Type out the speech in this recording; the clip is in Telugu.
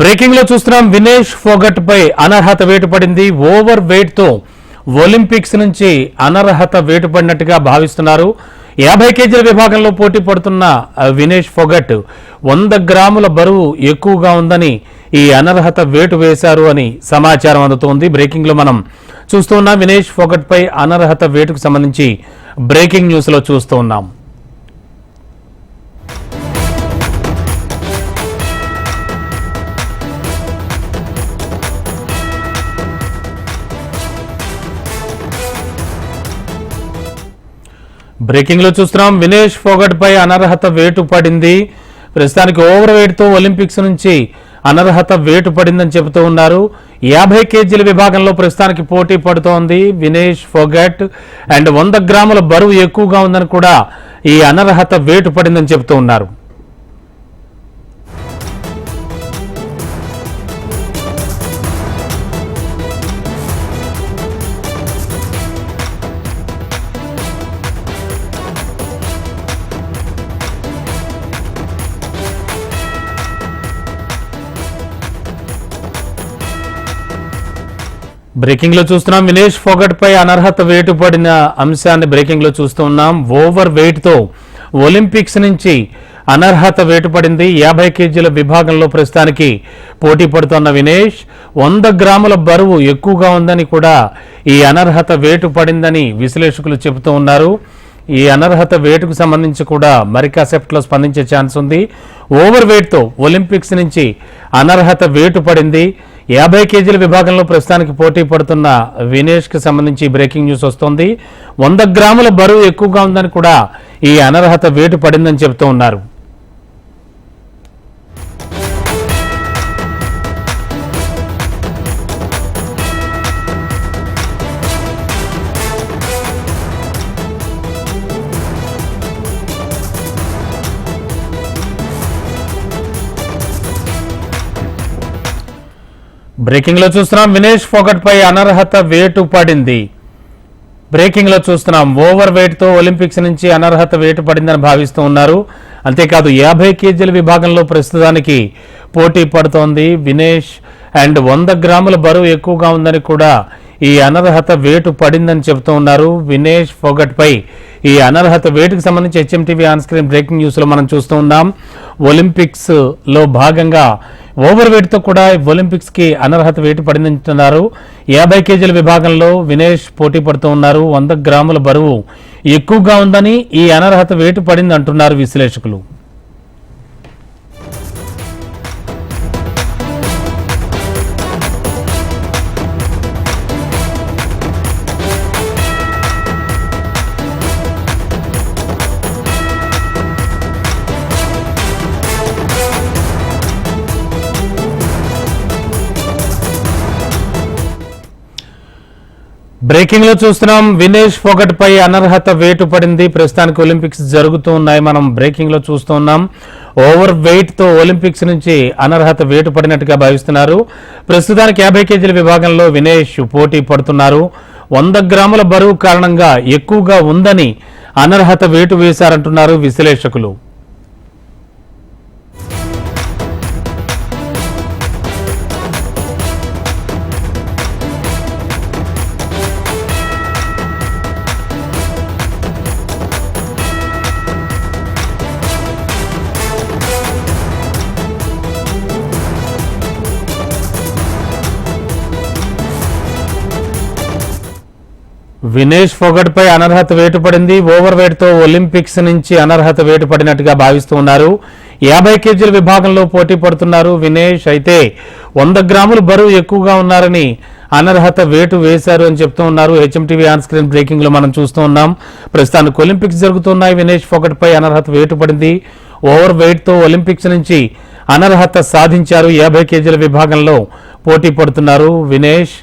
బ్రేకింగ్లో చూస్తున్నాం వినేష్ ఫోగట్ పై అనర్హత వేటు పడింది ఓవర్ వెయిట్తో ఒలింపిక్స్ నుంచి అనర్హత వేటు పడినట్టుగా భావిస్తున్నారు. యాభై కేజీల విభాగంలో పోటీ పడుతున్న వినేష్ ఫోగట్ వంద గ్రాముల బరువు ఎక్కువగా ఉందని ఈ అనర్హత వేటు వేశారు అని సమాచారం అందుతోంది. బ్రేకింగ్లో మనం చూస్తూ ఉన్నాం వినేష్ ఫొగట్ పై అనర్హత వేటుకు సంబంధించి బ్రేకింగ్ న్యూస్లో చూస్తూ ఉన్నాం. బ్రేకింగ్లో చూస్తున్నాం. వినేష్ ఫోగట్ పై అనర్హత వేటు పడింది. ప్రస్తుతానికి ఓవర్ వెయిట్తో ఒలింపిక్స్ నుంచి అనర్హత వేటు పడిందని చెబుతూ ఉన్నారు. యాభై కేజీల విభాగంలో ప్రస్తుతానికి పోటీ పడుతోంది వినేష్ ఫోగట్. అండ్ వంద గ్రాముల బరువు ఎక్కువగా ఉందని కూడా ఈ అనర్హత వేటు పడిందని చెబుతూ ఉన్నారు. బ్రేకింగ్లో చూస్తున్నాం. వినేష్ ఫోగట్ పై అనర్హత వేటు పడిన అంశాన్ని బ్రేకింగ్లో చూస్తున్నాం ఓవర్ వెయిట్తో ఒలింపిక్స్ నుంచి అనర్హత వేటు పడింది యాభై కేజీల విభాగంలో ప్రస్తుతానికి పోటీ పడుతున్న వినేష్ వంద గ్రాముల బరువు ఎక్కువగా ఉందని కూడా ఈ అనర్హత వేటు పడిందని విశ్లేషకులు చెబుతూ ఉన్నారు. ఈ అనర్హత వేటుకు సంబంధించి కూడా మరి కాసేపట్లో స్పందించే ఛాన్స్ ఉంది. ఓవర్ వెయిట్తో ఒలింపిక్స్ నుంచి అనర్హత వేటు పడింది. యాభై కేజీల విభాగంలో ప్రస్తుతానికి పోటీ పడుతున్న వినేష్కి సంబంధించి బ్రేకింగ్ న్యూస్ వస్తోంది. వంద గ్రాముల బరువు ఎక్కువగా ఉందని కూడా ఈ అనర్హత వేటు పడిందని చెబుతూ ఉన్నారు. బ్రేకింగ్లో చూస్తున్నాం వినేష్ ఫోగట్ పై అనర్హత వేటు పడింది. బ్రేకింగ్లో చూస్తున్నాం ఓవర్ వెయిట్తో ఒలింపిక్స్ నుంచి అనర్హత వేటు పడిందని భావిస్తూ ఉన్నారు. అంతేకాదు యాభై కేజీల విభాగంలో ప్రస్తుతానికి పోటీ పడుతోంది వినేష్. అండ్ వంద గ్రాముల బరువు ఎక్కువగా ఉందని కూడా ఈ అనర్హత వేటు పడిందని చెబుతూ ఉన్నారు. వినేష్ ఫోగట్ పై ఈ అనర్హత వేటుకు సంబంధించి హెచ్ఎంటీవీ ఆన్ స్క్రీన్ బ్రేకింగ్ న్యూస్లో మనం చూస్తూ ఉన్నాం. ఒలింపిక్స్లో భాగంగా ఓవర్ వెయిట్తో కూడా ఒలింపిక్స్కి అనర్హత వేటు పడిందంటున్నారు. యాభై కేజీల విభాగంలో వినేష్ పోటీ పడుతూ ఉన్నారు. వంద గ్రాముల బరువు ఎక్కువగా ఉందని ఈ అనర్హత వేటు పడింది అంటున్నారు విశ్లేషకులు. బ్రేకింగ్లో చూస్తున్నాం. వినేష్ ఫోగట్ పై అనర్హత వేటు పడింది. ప్రస్తుతానికి ఒలింపిక్స్ జరుగుతూ ఉన్నాయి. మనం బ్రేకింగ్లో చూస్తున్నాం. ఓవర్ వెయిట్తో ఒలింపిక్స్ నుంచి అనర్హత వేటు పడినట్టుగా భావిస్తున్నారు. ప్రస్తుతానికి యాభై కేజీల విభాగంలో వినేష్ పోటీ పడుతున్నారు. వంద గ్రాముల బరువు కారణంగా ఎక్కువగా ఉందని అనర్హత వేటు వేశారంటున్నారు విశ్లేషకులు. వినేష్ ఫోగట్ పై అనర్హత వేటు పడింది ఓవర్ వెయిట్తో ఒలింపిక్స్ నుంచి అనర్హత వేటు పడినట్టుగా భావిస్తూ ఉన్నారు. యాభై కేజీల విభాగంలో పోటీ పడుతున్నారు వినేష్. అయితే వంద గ్రాములు బరువు ఎక్కువగా ఉన్నారని అనర్హత వేటు వేశారు అని చెప్తూ ఉన్నారు హెచ్ఎంటీవీ ఆన్ స్క్రీన్ బ్రేకింగ్లో మనం చూస్తూ ఉన్నాం. ప్రస్తుతానికి ఒలింపిక్స్ జరుగుతున్నాయి. వినేష్ ఫోగట్ పై అనర్హత వేటు పడింది ఓవర్ వెయిట్తో ఒలింపిక్స్ నుంచి అనర్హత సాధించారు. యాభై కేజీల విభాగంలో పోటీ పడుతున్నారు వినేష్.